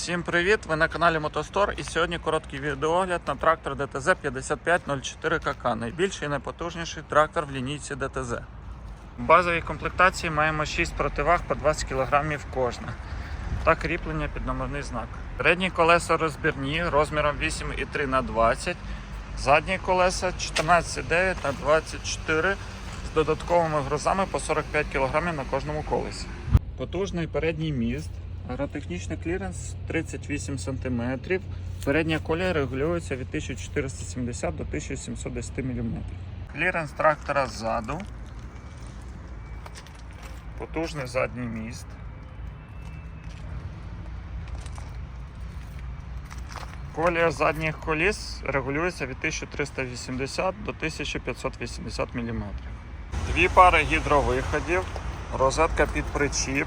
Всім привіт! Ви на каналі Мотостор і сьогодні короткий відеогляд на трактор ДТЗ 5504 КК. Найбільший і найпотужніший трактор в лінійці ДТЗ. В базовій комплектації маємо 6 противаг по 20 кг кожна та кріплення під номерний знак. Передні колеса розбірні розміром 8,3 на 20 задні колеса 14,9 на 24 з додатковими грузами по 45 кг на кожному колесі. Потужний передній міст. Аеротехнічний кліренс 38 см. Передня колія регулюється від 1470 до 1710 мм. Кліренс трактора ззаду. Потужний задній міст. Колія задніх коліс регулюється від 1380 до 1580 мм. Дві пари гідровиходів, розетка під причіп,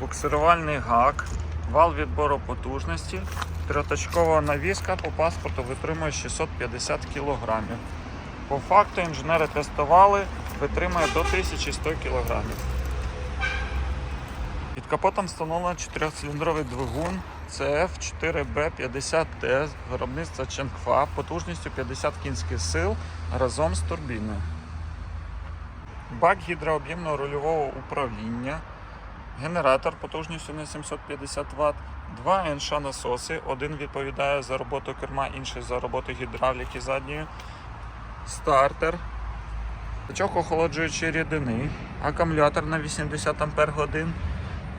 буксирувальний гак, вал відбору потужності, трьоточкова навіска по паспорту витримує 650 кг. По факту інженери тестували, витримує до 1100 кг. Під капотом встановлено 4-циліндровий двигун CF4B50T виробництва Ченгфа потужністю 50 кінських сил разом з турбіною. Бак гідрооб'ємного рульового управління, генератор потужністю на 750 Вт, два НШ насоси. Один відповідає за роботу керма, інший за роботу гідравліки задньої, стартер, бачок охолоджуючої рідини, акумулятор на 80 Ах,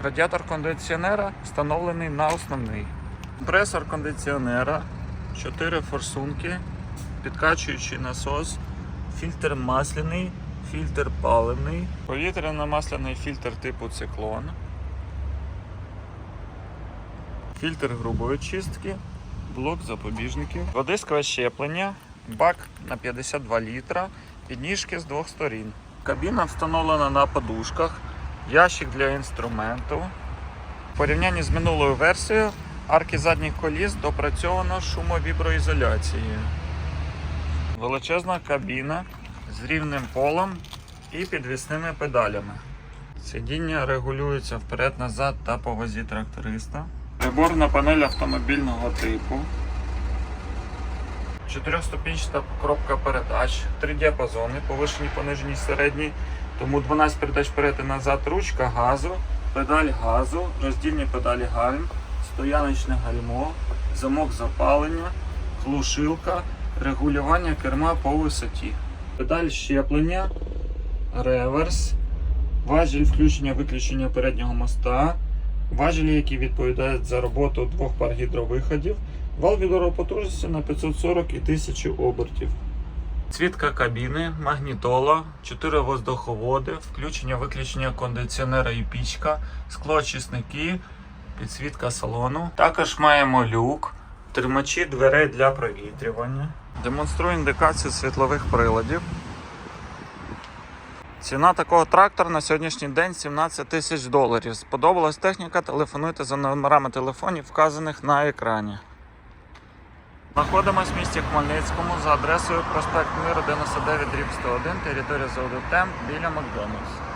радіатор кондиціонера встановлений на основний. Компресор кондиціонера, 4 форсунки, підкачуючий насос, фільтр масляний, фільтр паливний, повітряно-масляний фільтр типу циклон, фільтр грубої чистки, блок запобіжників, водискове щеплення, бак на 52 літра, підніжки з двох сторін. Кабіна встановлена на подушках, ящик для інструменту. В порівнянні з минулою версією арки задніх коліс допрацьовано шумовіброізоляцією. Величезна кабіна з рівним полом і підвісними педалями. Сидіння регулюється вперед-назад та по вазі тракториста. Приборна панель автомобільного типу. Чотирьохступінчата коробка передач, три діапазони, повишені, понижені, середні. Тому 12 передач вперед і назад, ручка газу, педаль газу, роздільні педалі гальм, стояночне гальмо, замок запалення, глушилка, регулювання керма по висоті. Педаль щеплення, реверс, важіль включення-виключення переднього моста, важелі, які відповідають за роботу двох пар гідровиходів, вал відбору потужності на 540 і 1000 обертів. Цвітка кабіни, магнітола, 4 воздуховоди, включення-виключення кондиціонера і пічка, склоочисники, підсвітка салону. Також маємо люк, тримачі дверей для провітрювання. Демонструю індикацію світлових приладів. Ціна такого трактора на сьогоднішній день 17 тисяч доларів. Сподобалась техніка, телефонуйте за номерами телефонів, вказаних на екрані. Знаходимось в місті Хмельницькому за адресою проспект Миру 99 101, територія заводу Темп біля Макдональдс.